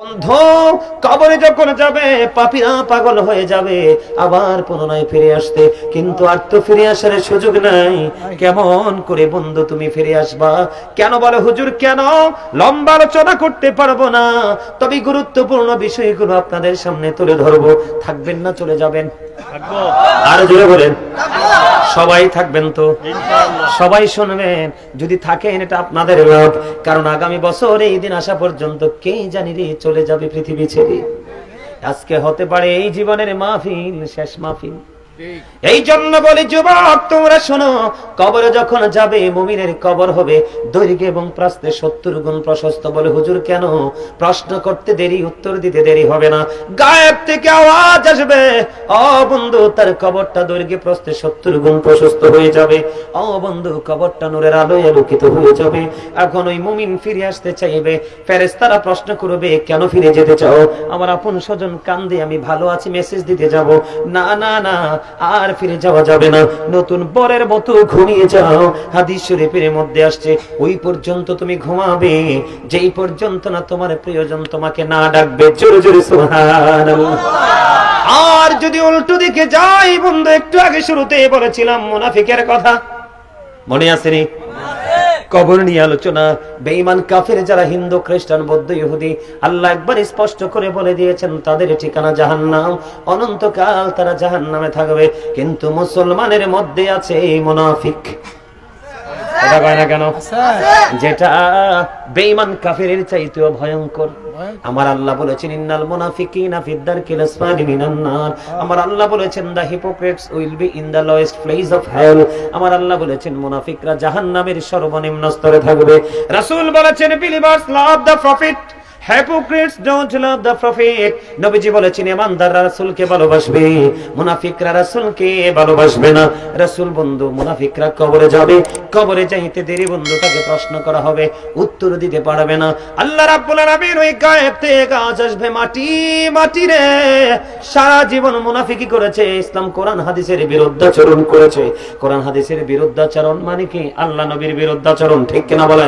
বন্ধ। কবরে যখন যাবে পাপিরা পাগল হয়ে যাবে। আবার পুনরায় ফিরে আসতে। কিন্তু আর তো ফিরে আসার সুযোগ নাই। কেমন করে বন্ধু তুমি ফিরে আসবা? কেন বলো হুজুর কেন? লম্বা আলোচনা করতে পারব না। তবে গুরুত্বপূর্ণ বিষয়গুলো আপনাদের সামনে তুলে ধরবো। থাকবেন না চলে যাবেন। আর জোরে বলেন। সবাই থাকবেন তো? সবাই শুনবেন। যদি থাকেন এটা আপনাদের লাভ কারণ আগামী বছর এই দিন আসা পর্যন্ত কে জানি রে চলে যাবে পৃথিবী ছেড়ে। আজকে হতে পারে এই জীবনের মাহফিল শেষ মাহফিল। এই জন্য বলি যুবক, তোমরা শোনো, কবরে যখন যাবে, মুমিনের কবর হবে। দৈর্ঘ্য এবং প্রস্তে সত্তর গুণ প্রশস্ত বলে হুজুর কেন? প্রশ্ন করতে দেরি, উত্তর দিতে দেরি হবে না। গায়েব থেকে আওয়াজ আসবে। ও বন্ধু, তার কবরটা দৈর্ঘ্যে প্রস্তে সত্তর গুণ প্রশস্ত হয়ে যাবে। ও বন্ধু, কবরটা নূরের আলোয় আলোকিত হয়ে যাবে। এখন ওই মুমিন ফিরে আসতে চাইবে। ফেরেশতারা প্রশ্ন করবে, কেন ফিরে যেতে চাও? আমার আপন স্বজন কান্দে, আমি ভালো আছি মেসেজ দিতে যাব। না না না আর ফিরে যাওয়া যাবে না। নতুন বরের মতো ঘুমিয়ে যাও। হাদিস শরীফের মধ্যে আসছে, ওই পর্যন্ত তুমি ঘুমাবে, যেই পর্যন্ত না তোমার প্রিয়জন তোমাকে না ডাকবে। জোরে জোরে আর যদি উল্টো দিকে যাই, বন্ধু, একটু আগে শুরুতে বলেছিলাম, মুনাফিকের কথা। মনে আছে নি? কবর নিয়ে আলোচনা। বেঈমান কাফের যারা হিন্দু খ্রিস্টান বৌদ্ধ ইহুদি আল্লাহ একবার স্পষ্ট করে বলে দিয়েছেন তাদের ঠিকানা জাহান্নাম। অনন্তকাল তারা জাহান্নামে থাকবে। কিন্তু মুসলমানের মধ্যে আছে এই মুনাফিক। কথা কয় না কেন? যেটা বেঈমান কাফের চাইতেও ভয়ঙ্কর। আমার আল্লাহ বলেছেন ইন্নাল মুনাফিকিনা ফিদ দারকিল আসফালি মিনান নার। আমার আল্লাহ বলেছেন the hypocrites will be in the lowest place of hell. আমার আল্লাহ বলেছেন মুনাফিকরা জাহান্নামের সর্বনিম্ন স্তরে থাকবে। রাসূল বলেছেন believers love the profit. Hypocrites don't love the prophet. নবীজি বলেছেন ইমানদাররা রাসূলকে ভালোবাসবে মুনাফিকরা রাসূলকে ভালোবাসবে না। রাসূল বন্ধু মুনাফিকরা কবরে যাবে। কবরে যাইতে দেরি বন্ধু তাকে প্রশ্ন করা হবে উত্তর দিতে পারবে না। আল্লাহ রাব্বুল আলামিন ওই গায়েব থেকে আসবে মাটি মাটি রে। সারা জীবন মুনাফিকি করেছে ইসলাম কোরআন হাদিসের বিরুদ্ধাচরণ করেছে। কোরআন হাদিসের বিরুদ্ধাচরণ মানে কি? আল্লাহ নবীর বিরুদ্ধাচরণ ঠিক কিনা বলে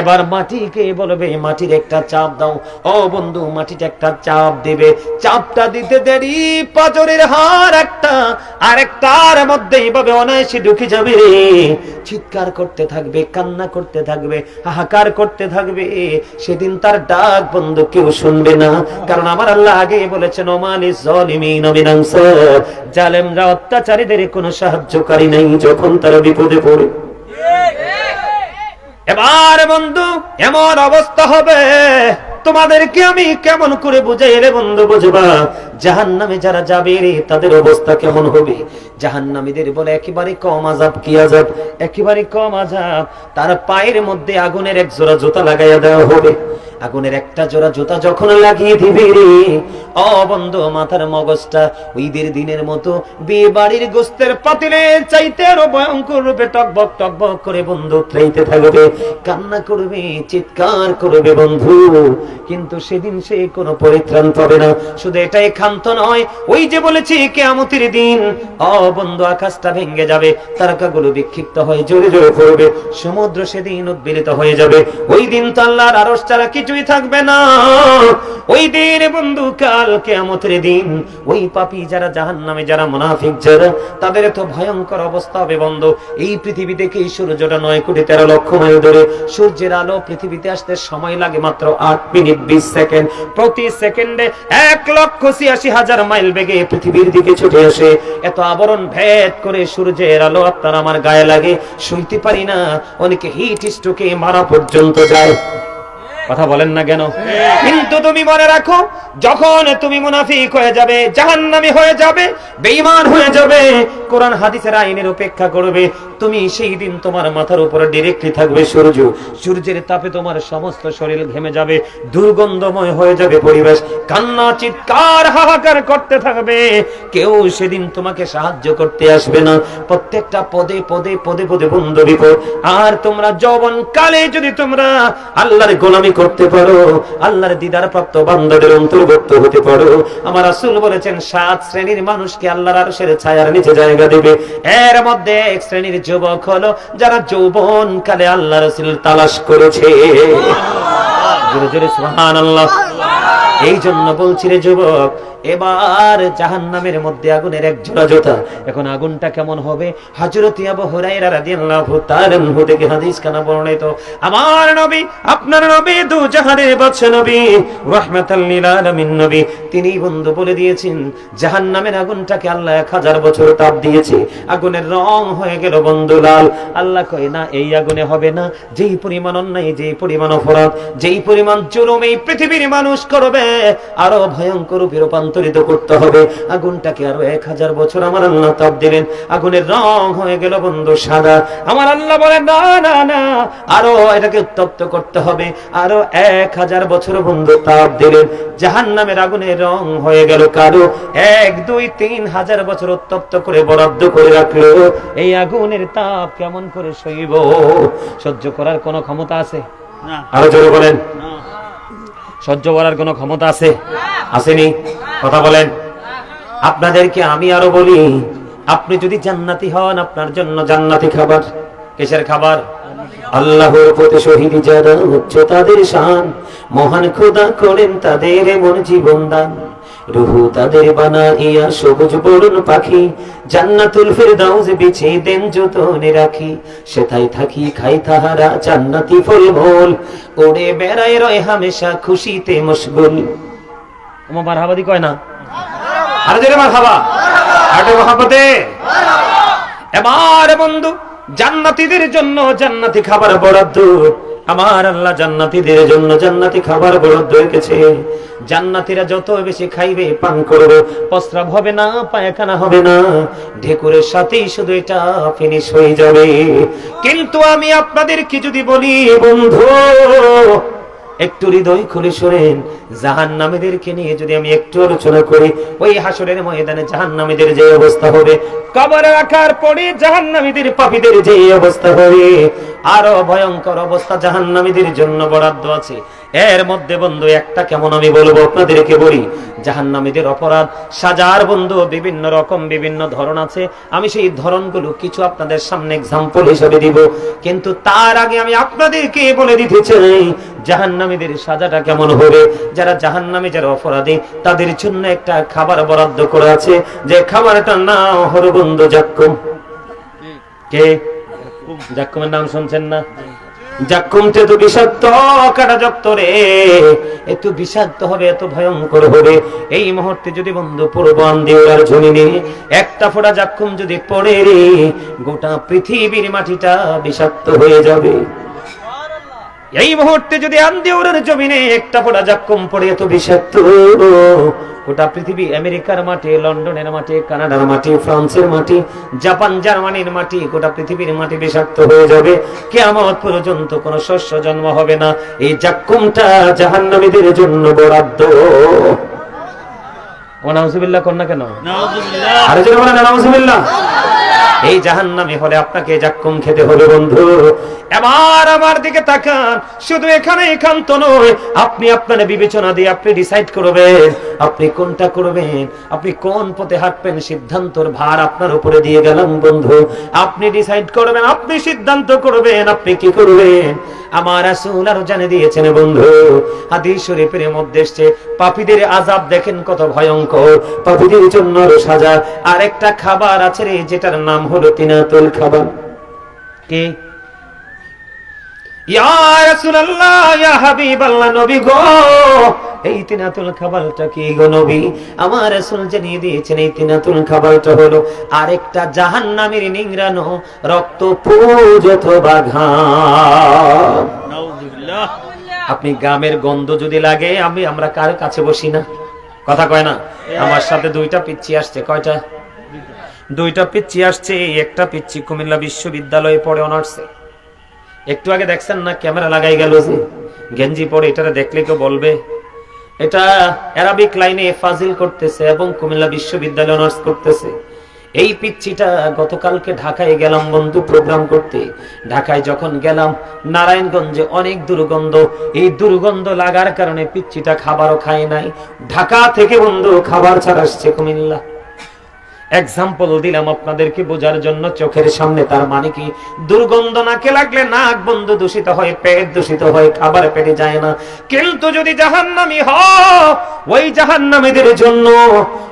এবার মাটিকে বলবে মাটির একটা চাপ দাও। ও বন্ধু, মাটিতে একটা চাপ দিবে। চাপটা দিতে দেরি, পাজরের হার একটা, আর একটার মধ্যে এইভাবে অনায়াসে ঢুকে যাবে। চিৎকার করতে থাকবে, কান্না করতে থাকবে, হাহাকার করতে থাকবে। সেদিন তার ডাক বন্ধু কেউ শুনবে না। কারণ আমার আল্লাহ আগে বলেছেন ওমালি জলিমিন বিনাংসার জালেমরা অত্যাচারীদের কোনো সাহায্যকারী নেই যখন তারা বিপদে পড়ে। এবার বন্ধু, এমন অবস্থা হবে। তোমাদেরকে আমি কেমন করে বুঝাই রে বন্ধু, বুঝবা? জাহান নামে যারা যাবে রে, তাদের অবস্থা কেমন হবে? জাহান নামীদের বলে, একেবারে কম আজাব কি আজাব একেবারে কম আজাব তার পায়ের মধ্যে আগুনের এক জোড়া জোতা লাগাইয়া দেওয়া হবে। আগুনের একটা জোড়া জুতা যখন লাগিয়ে দিবে রে ও বন্ধু, মাথার মগজটা ঈদের দিনের মতো বিয়ে বাড়ির গোস্তের পাতিলে চাইতে আরও ভয়ঙ্কর রূপে টকবক টকবক করে বন্ধু ত্রাইতে থাকবে। কান্না করবে, চিৎকার করবে বন্ধু, কিন্তু সেদিন সে কোনো পরিত্রাণ পাবে না। শুধু এটাই ক্ষান্ত নয়, ওই যে বলেছি কেয়ামতির দিন ও বন্ধু, আকাশটা ভেঙে যাবে, তারকাগুলো বিক্ষিপ্ত হয়ে জোরে জোরে পড়বে, সমুদ্র সেদিন উদ্বেলিত হয়ে যাবে। ওই দিন তো আল্লাহর আরশ ছাড়া কিছুই থাকবে না। ওই দিন বন্ধু, কাল কেয়ামতের দিন ওই পাপী যারা জাহান্নামে, যারা মুনাফিক, যারা, তাদের তো ভয়ঙ্কর অবস্থা হবে বন্ধু। এই পৃথিবী থেকে সূর্যটা নয় কোটি তেরো লক্ষ মাইল ধরে সূর্যের আলো পৃথিবীতে আসতে সময় লাগে মাত্র আট মিনিট বিশ সেকেন্ড। প্রতি সেকেন্ডে এক লক্ষ ছিয়াশি হাজার মাইল বেগে পৃথিবীর দিকে ছুটে আসে। এত আবরণ ভেদ করে সূর্যের আলো আপনার আমার গায়ে লাগে। শুইতে পারি না, অনেকে হিট স্ট্রোকে মারা পর্যন্ত যায়। কথা বলেন না কেন? কিন্তু তুমি মনে রাখো যখন তুমি মুনাফিক হয়ে যাবে জাহান্নামী হয়ে যাবে বেঈমান হয়ে যাবে কোরআন হাদিসের আইনের উপেক্ষা করবে তুমি সেই দিন তোমার মাথার উপরে ডিরেক্টলি থাকবে সূর্য। সূর্যের তাপে তোমার সমস্ত শরীর ঘেমে যাবে, দুর্গন্ধময় হয়ে যাবে পরিবেশ। কান্না, চিৎকার, হাহাকার করতে থাকবে। কেউ সেদিন তোমাকে সাহায্য করতে আসবে না। প্রত্যেকটা পদে পদে পদে পদে বন্ধ বিপদ। আর তোমরা যৌবন কালে যদি তোমরা আল্লাহর গোলামি করতে পারো, আল্লাহর দিদার প্রাপ্ত বান্দাদের অন্তর্ভুক্ত হতে পারো। আমার রাসূল বলেছেন, সাত শ্রেণির মানুষকে আল্লাহর আরশের ছায়ার নিচে জায়গা দেবে। এর মধ্যে এক শ্রেণির যুবক হলো যারা যৌবন কালে আল্লাহ রসুল তালাশ করেছে। জোরে জোরে সুহান আল্লাহ এই জন্য বলছি রে যুবক, এবার জাহান্নামের মধ্যে আগুনের এক জোড়া জোতা। এখন আগুনটা কেমন হবে? আবু রাদিয়াল্লাহু তাআলা থেকে হাদিস কানা বর্ণিত, আমার নবী, আপনার নবী, দু জাহানের বাদশা নবী, রাহমাতাল লিল আলামিন নবী। তিনি বন্ধু বলে দিয়েছেন, জাহান্নামের আগুনটাকে আল্লাহ এক হাজার বছর তাপ দিয়েছে। আগুনের রং হয়ে গেল বন্ধু লাল। আল্লাহ কয়, না, এই আগুনে হবে না। যেই পরিমাণ অন্যায়, যেই পরিমাণ অপরাধ, যেই পরিমাণ জুলুম এই পৃথিবীর মানুষ করবে আরও ভয়ঙ্কর রূপে রূপান্তরিত করতে হবে। আগুনটাকে আরও এক হাজার বছর আমার আল্লাহ তাপ দিলেন। আগুনের রং হয়ে গেল বন্ধু সাদা। আমার আল্লাহ বলেন না না না আরও এটাকে উত্তপ্ত করতে হবে। আরও এক হাজার বছর বন্ধু তাপ দিলেন। জাহান নামের আগুনের রং হয়ে গেল কারও এক দুই তিন হাজার বছর উত্তপ্ত করে বরাদ্দ করে রাখল। এই আগুনের তাপ কেমন করে সইব? সহ্য করার কোনো ক্ষমতা আছে? আরও জোরে বলেন। না। সহ্য করার কোনো ক্ষমতা আছে? আসেনি? কথা বলেন। আপনাদেরকে আমি আরও বলি, আপনি যদি জান্নাতি হন, আপনার জন্য জান্নাতি খাবার। কিসের খাবার? আল্লাহর প্রতি শহীদ যারা হচ্ছে তাদের শান। মহান খোদা করেন তাদের এমন জীবন দান রুহু তাদের বানাইয়া সবুজ বরণ পাখি। জান্নাতুল ফেরদাউস বিছে দেন যতনে রাখি। সেথায় থাকি খাই তাহারা জান্নাতি ফল মূল ওরে বেড়ায় রয় হামেশা খুশিতে মশগুল। ওমা মারহাবাদি কয় না? আরে জোরে মারহাবা। আটে মহাপতে এবার বন্ধু জান্নাতীদের জন্য জান্নাতি খাবার বরাদ্দ। আমার আল্লাহ জান্নাতিদের জন্য জান্নাতি খাবার বরাদ্দ রেখেছে। জান্নাতীরা যত বেশি খাইবে, পান করবে, প্রস্রাব হবে না, পায়খানা হবে না, ঢেকুরের সাথেই শুধু এটা ফিনিশ হয়ে যাবে। কিন্তু আমি আপনাদের কি যদি বলি, বন্ধু একটু হৃদয় খুলে শোনেন। জাহান নামেদেরকে নিয়ে যদি আমি একটু আলোচনা করি, ওই হাসরের ময়দানে জাহান নামেদের যে অবস্থা হবে, কবর রাখার পরে জাহান নামীদের পাপীদের যে অবস্থা হবে, আরও ভয়ঙ্কর অবস্থা জাহান নামীদের জন্য বরাদ্দ আছে। এর মধ্যে বন্ধু একটা কেমন আমি বলব আপনাদেরকে বলি জাহান নামীদের অপরাধ সাজার বন্ধু বিভিন্ন রকম বিভিন্ন ধরন আছে। আমি সেই ধরনগুলো কিছু আপনাদের সামনে এক্সাম্পল হিসেবে দিব। কিন্তু তার আগে আমি আপনাদেরকে বলে দিতে চাই জাহান্নামীদের সাজাটা কেমন হবে? যারা জাহান্নামী যারা অপরাধী তাদের জন্য একটা খাবার বরাদ্দ করা আছে। যে খাবারটার নাম হলো বন্ধু জাক্কুম। কে? জাক্কুমের নাম শুনছেন না? জাক্কুমতে তো বিষাক্ত কাটা যক্ত রে। এত বিষাক্ত হবে, এত ভয়ঙ্কর হবে। এই মুহূর্তে যদি বন্ধু পূর্বান দেওয়ার জমিনে একটা ফোঁটা যাকুম যদি পড়ে রে, গোটা পৃথিবীর মাটিটা বিষাক্ত হয়ে যাবে। এই মুহূর্তে যদি আন্দিউরের জমিনে একটা ফোঁটা জাক্কুম পড়ে এত বিষাক্ত। গোটা পৃথিবী আমেরিকার মাটি লন্ডনের মাটি কানাডার মাটি ফ্রান্সের মাটি জাপান জার্মানির মাটি গোটা পৃথিবীর মাটি বিষাক্ত হয়ে যাবে। পর্যন্ত কোনো শস্য জন্ম হবে না। এই জাক্কুমটা জাহান্নামীদের জন্য বরাদ্দ। ও নাউজুবিল্লাহ কন্যা কেন? আরে যদি বলেন নাউজুবিল্লাহ। এই জাহান্নামে হলে আপনাকে জাক্কুম খেতে হবে, বন্ধু। এবার আমার দিকে তাকান। শুধু এখানে একান্ত নয়, আপনি আপনার বিবেচনা দিয়ে আপনি ডিসাইড করবেন, আপনি কোনটা করবেন, আপনি কোন পথে হাঁটবেন, সিদ্ধান্তর ভার আপনার উপরে দিয়ে গেলাম, বন্ধু। আপনি ডিসাইড করবেন, আপনি সিদ্ধান্ত করবেন, আপনি কি করবেন? আমার রাসূল আরও জানে দিয়েছেন, বন্ধু। হাদিস শরীফের মধ্যে এসছে, পাপীদের আযাব দেখেন কত ভয়ঙ্কর, পাপীদের জন্য সাজা। আর একটা খাবার আছে রে, যেটার নাম হলো তিনাতুল খাবার। কে? ইয়া রাসূলুল্লাহ ইয়া হাবিবাল্লাহ নবী গো! এই তিনাতুল খাবারটা কি গো নবী? আমার রাসূল জানিয়ে দিয়েছেন এই তিনাতুল খাবারটা হলো আরেকটা জাহান্নামের নিংরানো রক্ত পুজ অথবা ঘাম। আপনি গ্রামের গন্ধ যদি লাগে আমি আমরা কার কাছে বসি না। কথা কয় না? আমার সাথে দুইটা পিচ্ছি আসছে কয়টা? দুইটা পিচ্ছি আসছে একটা পিচ্ছি কুমিল্লা বিশ্ববিদ্যালয়ে পড়ে অনার্সে। একটু আগে দেখছেন না, ক্যামেরা লাগাই গেল যে, গেঞ্জি পরে এটা দেখলে কেউ বলবে, এটা অ্যারাবিক লাইনে ফাজিল করতেছে এবং কুমিল্লা বিশ্ববিদ্যালয়ে অনার্স করতেছে। এই পিচ্ছিটা গতকালকে ঢাকায় গেলাম বন্ধু প্রোগ্রাম করতে। ঢাকায় যখন গেলাম, নারায়ণগঞ্জে অনেক দুর্গন্ধ। এই দুর্গন্ধ লাগার কারণে পিচ্ছিটা খাবারও খায় নাই। ঢাকা থেকে বন্ধু খাবার ছাড়া আসছে কুমিল্লা। এক্সাম্পল দিলাম আপনাদেরকে বোঝার জন্য চোখের সামনে, তার মানে কি? দুর্গন্ধ নাকে লাগলে নাক বন্ধ, দূষিত হয় পেট দূষিত হয় খাবার পেটে যায় না। কিন্তু যদি জাহান্নামী হ ওই জাহান্নামীদের জন্য,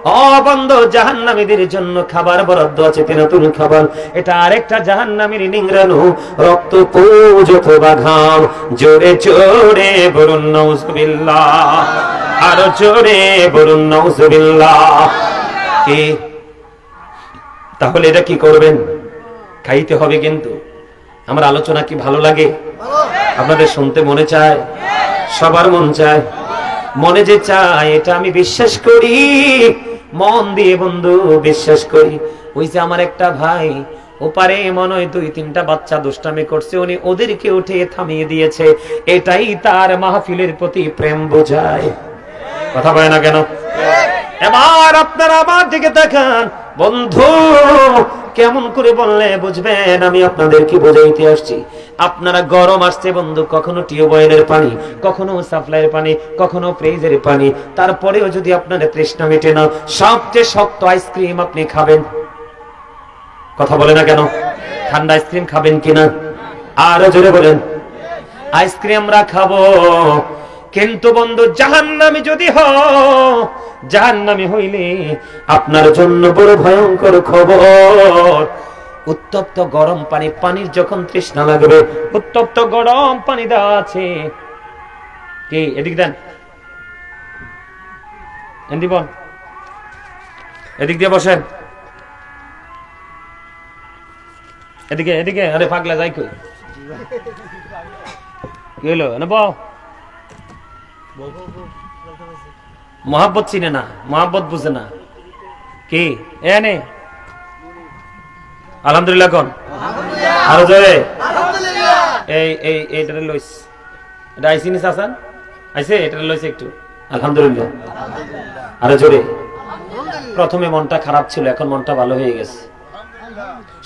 অবন্ধ জাহান্নামীদের জন্য খাবার বরাদ্দ আছে, তেনাতুল খাবার। এটা আরেকটা জাহান্নামীর নিংরানো রক্ত পুজ অথবা ঘাম জোরে জোরে বলুন, নাউজুবিল্লাহ। আরও জোরে বলুন, নাউজুবিল্লাহ। কি? তাহলে এটা কি করবেন? খাইতে হবে কিন্তু। আমার আলোচনা কি ভালো লাগে? আপনাদের শুনতে মনে চায়? সবার মন চায়? মনে যে চায়, এটা আমি বিশ্বাস করি। মন দিয়ে বন্ধু বিশ্বাস করি। ওই যে আমার একটা ভাই ওপারে মনে হয় দুই, তিনটা বাচ্চা দুষ্টামি করছে, উনি ওদেরকে উঠে থামিয়ে দিয়েছে। এটাই তার মাহফিলের প্রতি প্রেম বোঝায়। কথা বলে না কেন? এবার আপনারা আমার দিকে তাকান। বন্ধু, কেমন করে বললে বুঝবেন? আমি আপনাদেরকে বোঝাইতে আসছি। আপনারা গরম আসছে বন্ধু, কখনো টিউবওয়েলের পানি, কখনো সাপ্লাইয়ের পানি, কখনো ফ্রিজের পানি। তারপরেও যদি আপনার তৃষ্ণা মেটে না, সবচেয়ে শক্ত আইসক্রিম আপনি খাবেন। কথা বলে না কেন? ঠান্ডা আইসক্রিম খাবেন কিনা? আরও জোরে বলেন। আইসক্রিম আমরা খাব। কিন্তু বন্ধু, জাহান্নামি যদি জাহান্নামি হইলে আপনার জন্য বড় ভয়ঙ্কর খবর। উত্তপ্ত গরম পানি, পানির যখন তৃষ্ণা লাগবে, উত্তপ্ত গরম পানি দেওয়া আছে। কি, এদিক দেন। এদিক দিয়ে বসেন। এদিকে এদিকে, আরে পাগলা, যাই কই। কি হলো না বউ মহাব্বত চিনে না মহাব্বত বুঝে না। কি? এনে আলহামদুলিল্লাহ কোন। আরও জোরে। এই এই এইটা লইস। এটা আইসি নিস আসান আইসে এটা লইছে একটু। আলহামদুলিল্লাহ। আরও জোরে। প্রথমে মনটা খারাপ ছিল এখন মনটা ভালো হয়ে গেছে।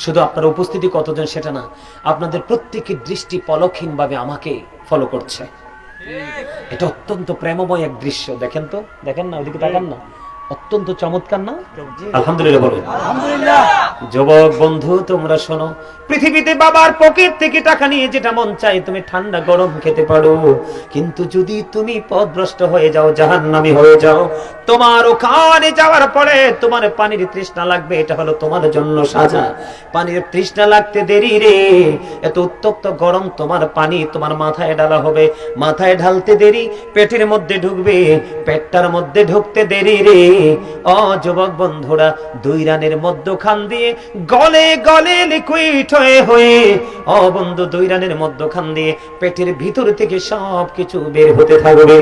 শুধু আপনার উপস্থিতি কতজন সেটা না আপনাদের প্রত্যেকের দৃষ্টি পলকহীন ভাবে আমাকে ফলো করছে। এটা অত্যন্ত প্রেমময় এক দৃশ্য। দেখেন তো? দেখেন না? ওইদিকে তাকান না। অত্যন্ত চমৎকার না? আলহামদুলিল্লাহ বলুন। যুবক বন্ধু তোমরা শোনো পৃথিবীতে বাবার পকেট থেকে টাকা নিয়ে যেটা মন চাই তুমি ঠান্ডা গরম খেতে পারো। কিন্তু যদি তুমি পথভ্রষ্ট হয়ে যাও জাহান্নামী হয়ে যাও তোমার ওখানে যাওয়ার পরে তোমার পানির তৃষ্ণা লাগবে এটা হলো তোমার জন্য সাজা। পানির তৃষ্ণা লাগতে দেরি রে। এত উত্তপ্ত গরম তোমার পানি তোমার মাথায় ডালা হবে। মাথায় ঢালতে দেরি পেটের মধ্যে ঢুকবে পেটটার মধ্যে ঢুকতে দেরি রে। অ যুবক বন্ধুরা, দুই রানের মধ্যখান দিয়ে গলে গলে লিকুইড হয়ে হয়ে, অ বন্ধু, দুই রানের মধ্যখান দিয়ে পেটের ভিতর থেকে সব কিছু বের হতে থাকবে।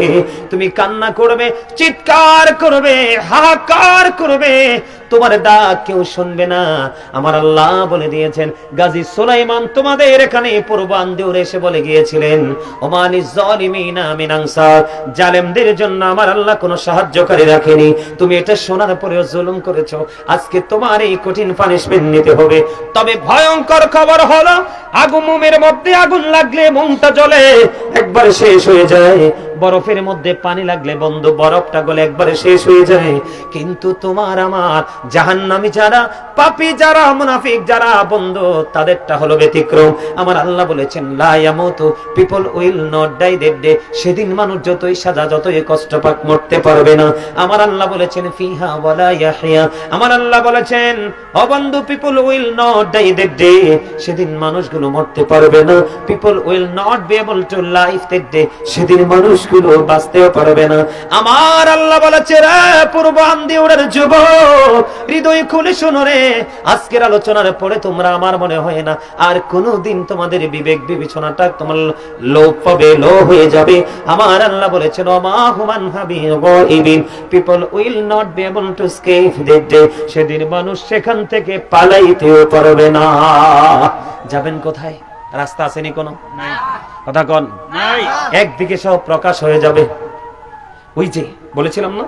তুমি কান্না করবে, চিৎকার করবে, হাহাকার করবে তোমার ডাক কেউ শুনবে না। আমার আল্লাহ বলে দিয়েছেন, গাজী সুলাইমান তোমাদের এখানে পূর্বান দেউরে এসে বলে গিয়েছিলেন ওমানি জালিমিনা মিন আনসার জালেমদের জন্য আমার আল্লাহ কোনো সাহায্যকারী রাখেনি। তুমি এটা শোনার পরেও জুলুম করেছ। আজকে তোমার এই কঠিন পানিশমেন্ট নিতে হবে। তবে ভয়ঙ্কর খবর হলো, আগুন মুমের মধ্যে আগুন লাগলে মনটা জ্বলে, একবার শেষ হয়ে যায়। বরফের মধ্যে পানি লাগলে বন্ধু, বরফটা গলে একবারে শেষ হয়ে যায় কিন্তু তোমার আমার জাহান্নামি যারা, পাপী যারা, মুনাফিক যারা, বন্ধু, তাদেরটা হলো ব্যতিক্রম। আমার আল্লাহ বলেছেন, লা ইয়ামুতু, people will not die that day. সেদিন মানুষ যতই সাজা, যতই কষ্ট পাক, মরতে পারবে না। আমার আল্লাহ বলেছেন, ফিহা ওয়ালা ইয়াহইয়া। আমার আল্লাহ বলেছেন, ও বন্ধু, people will not die that day. সেদিন মানুষগুলো মরতে পারবে না। People will not be able to life that day. সেদিন মানুষগুলো বাঁচতেও পারবে না। আমার আল্লাহ যুবক, হৃদয় খুলে আজকের আলোচনার পরে তোমরা আমার মনে হয় না, আর কোনোদিন তোমাদের বিবেক বিবেচনাটা তোমার লোপ পাবে, লো হয়ে যাবে। আমার আল্লাহ বলেছেন হাবি people will not be able to escape that day সেদিন মানুষ সেখান থেকে পালাইতেও পারবে না। যাবেন কোথায়? রাস্তা আসেনি কোনো? কথা কন। একদিকে সব প্রকাশ হয়ে যাবে। ওই যে বলেছিলাম না?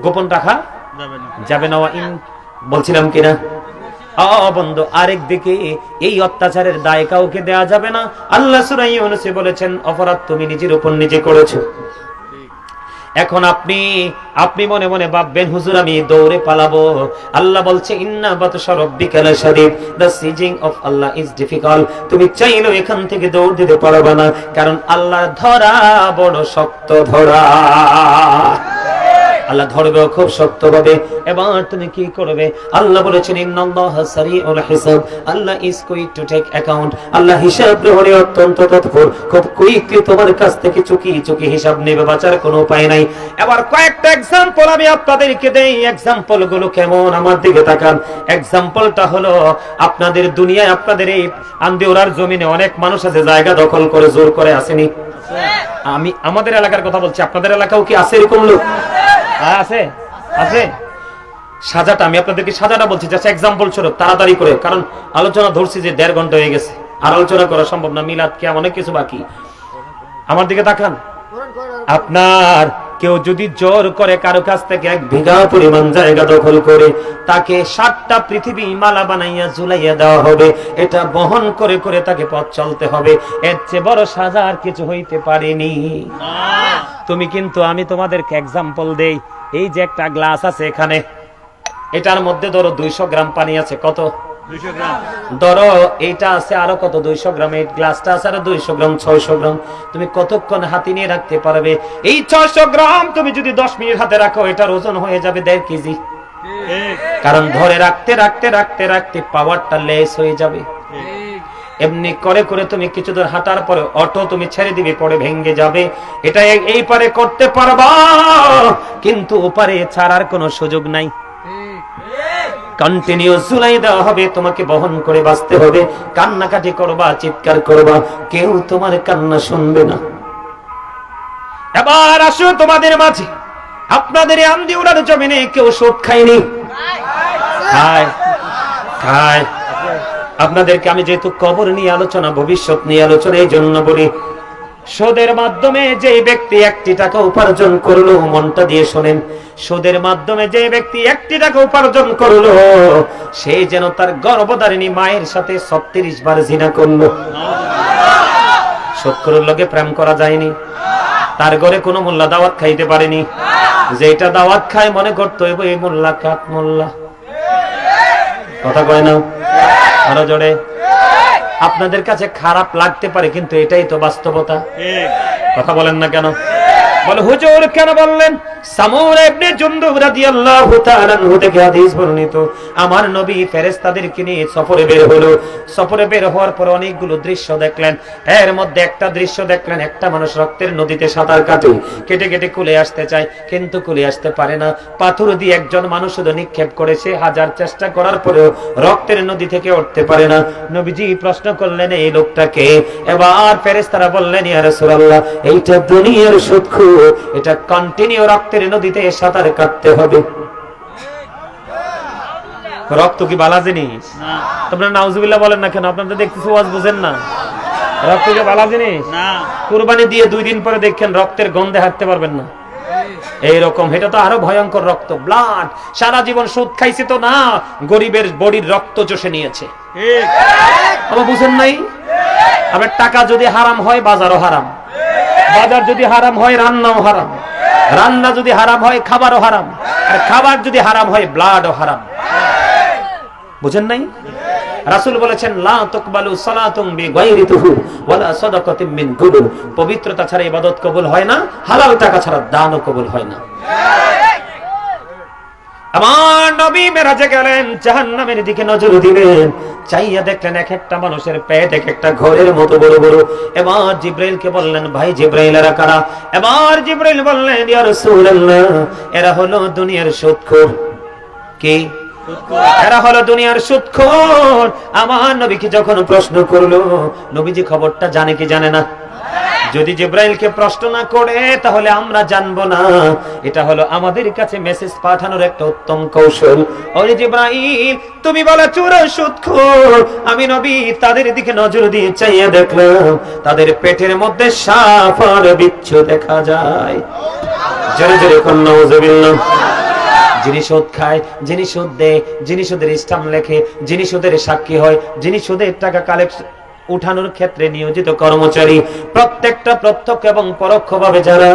গোপন রাখা যাবে না। বলছিলাম কিনা? বন্ধু আরেক দিকে এই অত্যাচারের দায় কাউকে দেয়া যাবে না। আল্লাহ সুরাই বলেছেন অপরাধ তুমি নিজের উপর নিজে করেছ। এখন আপনি আপনি মনে মনে ভাববেন, হুজুর, আমি দৌড়ে পালাবো। আল্লাহ বলছে বিকাল শরীফ সিজিং অফ আল্লাহ ইজ তুমি চাইলেও এখান থেকে দৌড় দিতে পারবে না। কারণ আল্লাহ ধরা বড় শক্ত ধরা। আল্লাহ ধরবে খুব শক্ত ভাবে এবার তুমি কি করবে? আল্লাহ বলেছেন ইন্নাল্লাহা সারিউল হিসাব। Allah is quick to take account আল্লাহ হিসাব গ্রহণে অত্যন্ত তৎপর। খুব কুইকলি তোমার কাছ থেকে চুকি চুকি হিসাব নেবে বাঁচার কোনো উপায় নাই। এবার কয়েকটা এক্সাম্পল আমি আপনাদেরকে দেই। এক্সাম্পলগুলো কেমন? আমার দিকে তাকান। এক্সাম্পলটা হলো আপনাদের দুনিয়ায় আপনাদের এই আন্দিওরার জমিনে অনেক মানুষ আছে জায়গা দখল করে জোর করে আসেনি। আমি আমাদের এলাকার কথা বলছি। আপনাদের এলাকাও কি আছে এরকম লোক? হ্যাঁ, আছে। আছে। সাজাটা, আমি আপনাদেরকে সাজাটা বলছি জাস্ট এক্সাম্পল স্বরূপ, তাড়াতাড়ি করে, কারণ আলোচনা ধরছি যে দেড় ঘণ্টা হয়ে গেছে, আর আলোচনা করা সম্ভব না, মিলাদ কে অনেক কিছু বাকি। আমার দিকে তাকান। আপনার কেউ যদি জোর করে কারও কাছ থেকে এক বিঘা পরিমাণ জায়গা দখল করে, তাকে সাতটা পৃথিবী মালা বানাইয়া ঝুলাইয়া দেওয়া হবে। এটা বহন করে করে তাকে পথ চলতে হবে। এর চেয়ে বড় সাজা আর কিছু হইতে পারেনি। তুমি কিন্তু, আমি তোমাদেরকে এক্সাম্পল দেই। এই যে একটা গ্লাস আছে এখানে, এটার মধ্যে ধরো দুইশো গ্রাম পানি আছে। কত? ধরো, এইটা আছে আরও কত? দুইশো গ্রাম, এই গ্লাসটা আছে আরও দুইশো গ্রাম, ছয়শো গ্রাম। তুমি কতক্ষণ হাতে নিয়ে রাখতে পারবে? এই ছয়শো গ্রাম তুমি যদি দশ মিনিট হাতে রাখো, এটার ওজন হয়ে যাবে দেড় কেজি। কারণ ধরে রাখতে রাখতে রাখতে রাখতে পাওয়ারটা লেস হয়ে যাবে। এমনি করে করে তুমি কিছু দূর হাঁটার পরে অটো তুমি ছেড়ে দিবে, পরে ভেঙ্গে যাবে। এটা এই পারে করতে পারবা, কিন্তু ওপারে ছাড়ার কোনো সুযোগ নাই। কন্টিনিউ ঝুলাই দেওয়া হবে, তোমাকে বহন করে বাঁচতে হবে। কান্নাকাটি করবা, চিৎকার করবা, কেউ তোমার কান্না শুনবে না। এবার আসো তোমাদের মাঝে। আপনাদের আমদি উড়ার জমিনে কেউ সুদ খায়নি। খায় খায়। আপনাদেরকে আমি যেহেতু কবর নিয়ে আলোচনা, ভবিষ্যৎ নিয়ে আলোচনা, এই জন্য বলি সুদের মাধ্যমে যে ব্যক্তি একটি টাকা উপার্জন করল, মনটা দিয়ে শোনেন। সুদের মাধ্যমে যে ব্যক্তি একটি টাকা উপার্জন করল, সে যেন তার গর্ভধারিণী মায়ের সাথে ছত্রিশ বার জিনা করল। শত্রুর লোকে প্রেম করা যায়নি। তার ঘরে কোনো মোল্লা দাওয়াত খাইতে পারেনি। যেটা দাওয়াত খায় মনে করতো এই মোল্লা কাত মোল্লা। কথা কয় না? আরও জোরে। আপনাদের কাছে খারাপ লাগতে পারে কিন্তু এটাই তো বাস্তবতা। কথা বলেন না কেন? বলে, হুজুর, কেন বললেন? ইবনে জুনদুব রাদিয়াল্লাহু তাআলা থেকে হাদিস বর্ণিত। আমার নবী ফেরেশতাদেরকে নিয়ে সফরে বের হলো। সফরে বের হওয়ার পর অনেকগুলো দৃশ্য দেখলেন। এর মধ্যে একটা দৃশ্য দেখলেন, একটা মানুষ রক্তের নদীতে সাঁতার কাটে। কেটে কেটে কুলে আসতে চায়, কিন্তু কুলে আসতে পারে না। পাথর দিয়ে একজন মানুষ শুধু নিক্ষেপ করেছে হাজার চেষ্টা করার পরেও রক্তের নদী থেকে উঠতে পারে না। নবীজি প্রশ্ন করলেন, এই লোকটাকে এবার ফেরেশতারা বললেন, ইয়া রাসূলুল্লাহ, এইটা দুনিয়ার সুদখু এটা কন্টিনিউ রক্তের নদীতে সাঁতার কাটতে হবে। রক্ত কি বালা জিনিস? তোমরা নাউজুবিল্লাহ বলেন না কেন? আপনারা দেখতেছি ওয়াজ বুঝেন না। রক্ত কি বালা জিনিস? কুরবানি দিয়ে দুই দিন পরে দেখেন রক্তের গন্ধে হাঁটতে পারবেন না। এইরকম এটা তো আরও ভয়ঙ্কর রক্ত ব্লাড সারা জীবন সুদ খাইছে তো না গরিবের বডির রক্ত চষে নিয়েছে। আমার বুঝেন নাই? আবার টাকা যদি হারাম হয় বাজারও হারাম। বাজার যদি হারাম হয়, রান্নাও হারাম। রান্না যদি হারাম হয়, খাবারও হারাম। আর খাবার যদি হারাম হয় ব্লাডও হারাম। বুঝেন নাই? রাসুল বলেছেন, লা তুকবালু সালাতুম বিগাইরিতুহু ওয়ালা সাদাকাতিন মিন গুলুর পবিত্রতা ছাড়া ইবাদত কবুল হয় না, হালাল টাকা ছাড়া দানও কবুল হয় না। আমার নবী মেরাজে গেলেন, জাহান্নামের দিকে নজর দিলেন। চাইয়া দেখলেন এক একটা মানুষের পেট, এক একটা ঘরের মতো বড় বড়। এবার জিব্রাইলকে বললেন, ভাই জিব্রাইল, এরা কারা? এবার জিব্রাইল বললেন, ইয়া রাসূলুল্লাহ, এরা হলো দুনিয়ার সুদখোর কি? এরা হলো দুনিয়ার সুদখোর আমার নবীকে যখন প্রশ্ন করল, নবীজি খবরটা জানে কি জানে না? যদি জিব্রাইলকে প্রশ্ন না করে, তাহলে আমরা জানব না। এটা হলো আমাদের কাছে মেসেজ পাঠানোর একটা উত্তম কৌশল। ওরে জিব্রাইল, তুমি বলে, চোর সুদখোর। আমি নবী, তাদের দিকে নজর দিয়ে চাইয়া দেখলাম, তাদের পেটের মধ্যে সাপ আর বিচ্ছু দেখা যায়। জোরে জোরে কন্যা যিনি সুদ খায়, যিনি সুদ দেয়, যিনি সুদের ইস্টাম লেখে, যিনি সুদের সাক্ষী হয়, যিনি সুদের টাকা কালেক্ট উঠানোর ক্ষেত্রে নিয়োজিত কর্মচারী, প্রত্যেকটা প্রত্যক্ষ এবং পরোক্ষভাবে যারা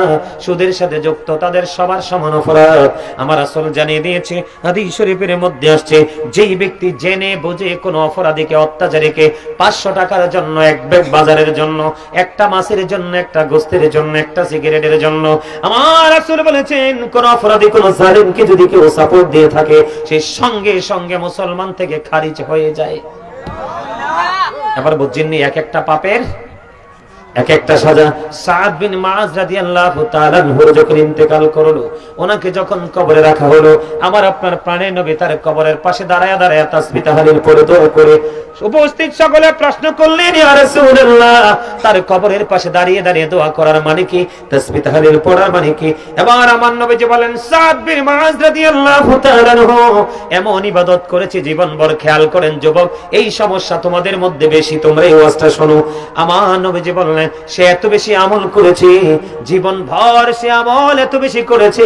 সুদের সাথে যুক্ত, তাদের সবার সমান অপরাধ। আমার আসল জানিয়ে দিয়েছে, হাদিস শরীফের মধ্যে আসছে, যেই ব্যক্তি জেনে বুঝে কোনো অপরাধীকে, অত্যাচারীকে পাঁচশো টাকার জন্য, এক ব্যাগ বাজারের জন্য, একটা মাছের জন্য, একটা গোস্তের জন্য, একটা সিগারেটের জন্য, আমার আসল বলেছেন, কোন অপরাধী, কোন জালিমকে যদি কেউ সাপোর্ট দিয়ে থাকে, সে সঙ্গে সঙ্গে মুসলমান থেকে খারিজ হয়ে যায়। এবার বুঝছেন এক একটা পাপের নবী উপস্থিত সকলে প্রশ্ন করলেন তার কবরের পাশে দাঁড়িয়ে দাঁড়িয়ে দোয়া করার মানে কি? তাসবিহ তাহলিল পড়ার মানে কি? এবার আমার নবী যে বলেন এমন ইবাদত করেছে জীবনভর খেয়াল করেন যুবক, এই সমস্যা তোমাদের মধ্যে বেশি, তোমরা এই ওয়াজটা শোনো। আমার নবীজি বললেন সে এত বেশি আমল করেছে জীবন ভর সে আমল এত বেশি করেছে।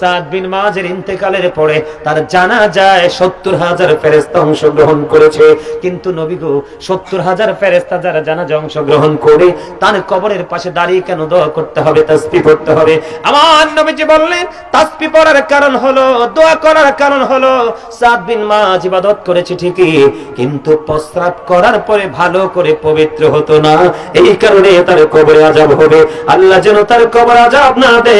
সাদ বিন মাঝের ইন্তেকালের পরে তার জানা যায় সত্তর হাজার ফেরেস্তা অংশগ্রহণ করেছে। কিন্তু নবীগো সত্তর হাজার ফেরেস্তা যারা জানাজা অংশগ্রহণ করে, তার কবরের পাশে দাঁড়িয়ে কেন দোয়া করতে হবে, তাসবি পড়তে হবে? আমার নবীজি বললেন, তাসবি পড়ার কারণ হলো, দোয়া করার কারণ হলো। সাদ বিন মাঝ ইবাদত করেছে ঠিকই, কিন্তু প্রস্রাব করার পরে ভালো করে পবিত্র হতো না। এই কারণে তার কবরে আজাব হবে। আল্লাহ যেন তার কবর আজাব না দে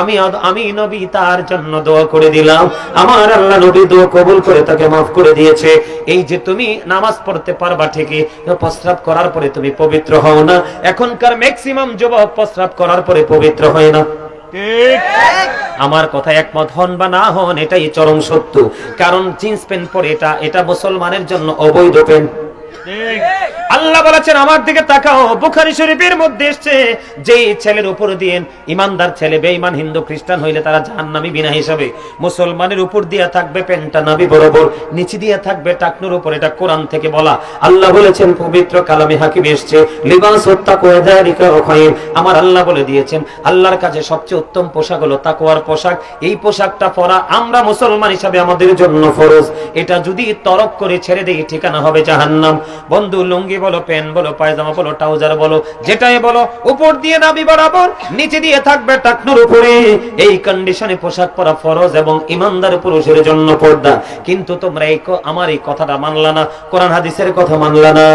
আমি আমি নবী তার জন্য দোয়া করে দিলাম। আমার আল্লাহ নবী দোয়া কবুল করে তাকে মাফ করে দিয়েছে। এই যে তুমি নামাজ পড়তে পারবা ঠিকই প্রস্রাব করার পরে তুমি পবিত্র হও না। এখনকার ম্যাক্সিমাম যুবক প্রস্রাব করার পরে পবিত্র হয় না। আমার কথা একমত হন বা না হন এটাই চরম সত্য। কারণ জিন্স প্যান্ট পরে এটা এটা মুসলমানের জন্য অবৈধ প্যান্ট আল্লাহ বলেছেন, আমার দিকে তাকাও, বুখারী শরীফের মধ্যে এসেছে যে ছেলের উপর দিয়ে ইমানদার ছেলে, বেঈমান হিন্দু খ্রিস্টান হইলে তারা জাহান্নামী বিনা হিসাবে মুসলমানের উপর দিয়ে থাকবে পেনটা নাবি বরাবর, নিচে দিয়ে থাকবে টাকনুর উপর, এটা কোরআন থেকে বলা। আল্লাহ বলেছেন, পবিত্র কালামে হাকিম এসেছে, লিবাস আমার আল্লাহ বলে দিয়েছেন, আল্লাহর কাছে সবচেয়ে উত্তম পোশাক হলো তাকওয়ার পোশাক। এই পোশাকটা পরা আমরা মুসলমান হিসাবে আমাদের জন্য ফরজ। এটা যদি তরক করে ছেড়ে দেই, ঠিকানা হবে জাহান্নাম। বন্ধু লুঙ্গি বলো প্যান বলো, পায়জামা বলো, ট্রাউজার বলো, যেটাই বলো, উপর দিয়ে নাবি বরাবর, নিচে দিয়ে থাকবে টাকনুর উপরে। এই কন্ডিশনে পোশাক পরা ফরজ এবং ইমানদার পুরুষের জন্য পর্দা। কিন্তু তোমরা এই আমার এই কথাটা মানলা না, কোরআন হাদিসের কথা মানলা না।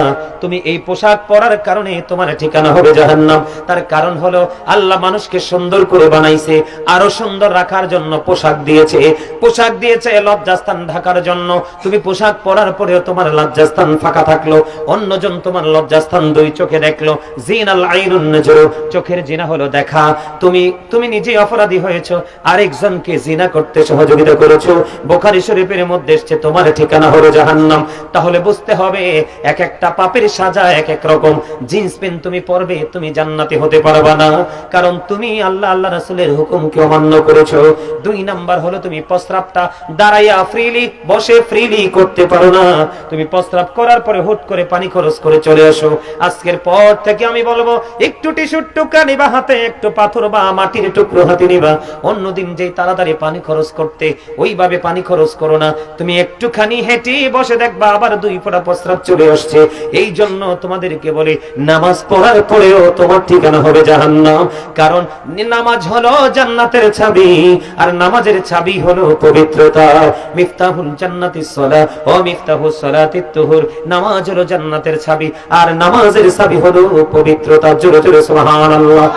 তুমি এই পোশাক পরার কারণে তোমার ঠিকানা হবে জাহান্নাম। তার কারণ হলো, আল্লাহ মানুষকে সুন্দর করে বানাইছে, আরও সুন্দর রাখার জন্য পোশাক দিয়েছে। পোশাক দিয়েছে লজ্জাস্থান ঢাকার জন্য। তুমি পোশাক পরার পরেও তোমার লজ্জাস্থান ফাঁকা থাকল, অন্যজন তোমার লজ্জাস্থান দুই চোখে দেখল। জিনাল আইনুন নজরু, চোখের জিনা হলো দেখা। তুমি তুমি নিজে অপরাধী হয়েছো, আরেকজনকে জিনা করতে সহযোগিতা করেছ। বোখারি শরীফের মধ্যে এসছে, তোমার ঠিকানা হলো জাহান্নাম। তাহলে বুঝতে হবে, এক একটা পাপের সাজা এক এক রকম। জিন্স প্যান্ট তুমি পরবে, তুমি জান্নাতে হতে পারবা না। কারণ তুমি আল্লাহ আল্লাহ রাসূলের হুকুমকে অমান্য করেছ। দুই নাম্বার হলো তুমি প্রস্রাবটা দাঁড়াইয়া ফ্রিলি, বসে ফ্রিলি করতে পারো না। তুমি প্রস্রাব করার পরে হুট করে পানি খরচ করে চলে আসো আজকের পর থেকে আমি বলব, একটু টিস্যুর টুকরা নিবা হাতে, একটু পাথর বা মাটির টুকরো হাতে নিবা। অন্যদিন যেই তাড়াতাড়ি পানি খরচ করতে, ওইভাবে পানি খরচ করো না। তুমি একটুখানি হেঁটে বসে দেখবা আবার দুই ফোঁটা প্রস্রাব চলে আসছে। এই জন্য তোমাদেরকে বলি, নামাজ পড়ার পরেও তোমার ঠিকানা হবে জাহান্নাম। কারণ নামাজ হলো জান্নাতের ছাবি, আর নামাজের ছাবি হলো পবিত্রতা। মিফতাহুল জান্নাতিস সালাহ ও মিফতাহুস সালাতিত তুহুর। নামাজ হলো জান্নাতের ছাবি আর নামাজের ছাবি হলো পবিত্রতা জোরে জোরে সুবহানাল্লাহ।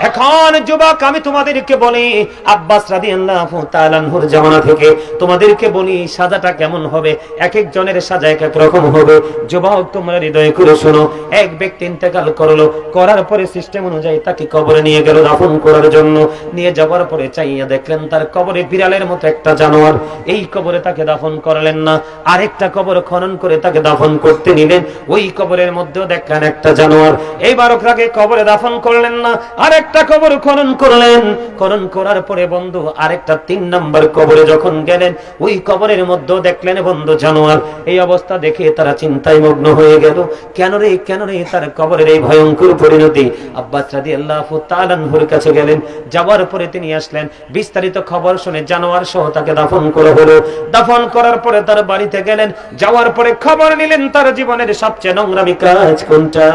এখন যুবক, আমি তোমাদেরকে বলি, আব্বাস রাদিয়াল্লাহু তাআলা আনহুর জামানা থেকে তোমাদেরকে বলি, সাজাটা কেমন হবে? এক এক জনের সাজা এক এক রকম হবে। যুবক, তোমরা হৃদয় করে শোনো। এক ব্যক্তি ইন্তেকাল করল, করার পরে সিস্টেম অনুযায়ী তাকে কবরে নিয়ে গেল দাফন করার জন্য। নিয়ে যাওয়ার পরে চাইয়া দেখলেন, তার কবরে বিড়ালের মতো একটা জানোয়ার। এই কবরে তাকে দাফন করলেন না। আরেকটা কবর খনন করে তাকে দাফন করতে নিলেন। ওই কবরের মধ্যেও দেখলেন একটা জানোয়ার। এই এইবার ওকে কবরে দাফন করলেন না। আরেক আরেকটা কবর খনন করলেন। খনন করার পরে বন্ধু, আরেকটা তিন নম্বর কবরে যখন গেলেন, ওই কবরের মধ্যে দেখলেন বন্ধু জানোয়ার, এই অবস্থা দেখে তারা চিন্তায় মগ্ন হয়ে গেল। কেন রে কেন রে তার কবরের এই ভয়ঙ্কর পরিণতি? আব্বাস রাদি আল্লাহ তালানহুর কাছে গেলেন। যাওয়ার পরে তিনি আসলেন। বিস্তারিত খবর শুনে জানোয়ার সহ তাকে দাফন করা হলো। দাফন করার পরে তার বাড়িতে গেলেন। যাওয়ার পরে খবর নিলেন, তার জীবনের সবচেয়ে নোংরামি কাজ কোনটা?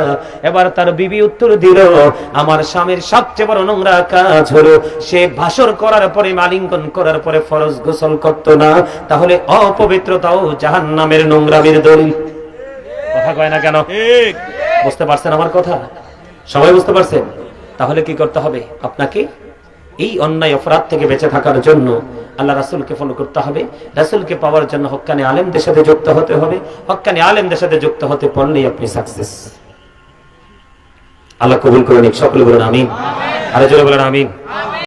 এবার তার বিবি উত্তর দিল, আমার স্বামীর সবচেয়ে বড় নোংরা কাজ হলো সে ভাসর করার পরে মালিঙ্গন করার পরে ফরজ গোসল করত না। তাহলে অপবিত্রতাও জাহান নামের নোংরামির দলিল। কথা কয় না কেন? বুঝতে পারছেন আমার কথা? সবাই বুঝতে পারছেন? তাহলে কি করতে হবে? আপনাকে এই অন্যায় অপরাধ থেকে বেঁচে থাকার জন্য আল্লাহ রাসুলকে ফলো করতে হবে। রাসুলকে পাওয়ার জন্য হক্কানি আলেমদের সাথে যুক্ত হতে হবে। হক্কানি আলেমদের সাথে যুক্ত হতে পারলেই আপনি সাকসেস আল্লাহ কবুল করে নিক সকলে বলেন আমিন। আরে জোরে বলেন আমিন।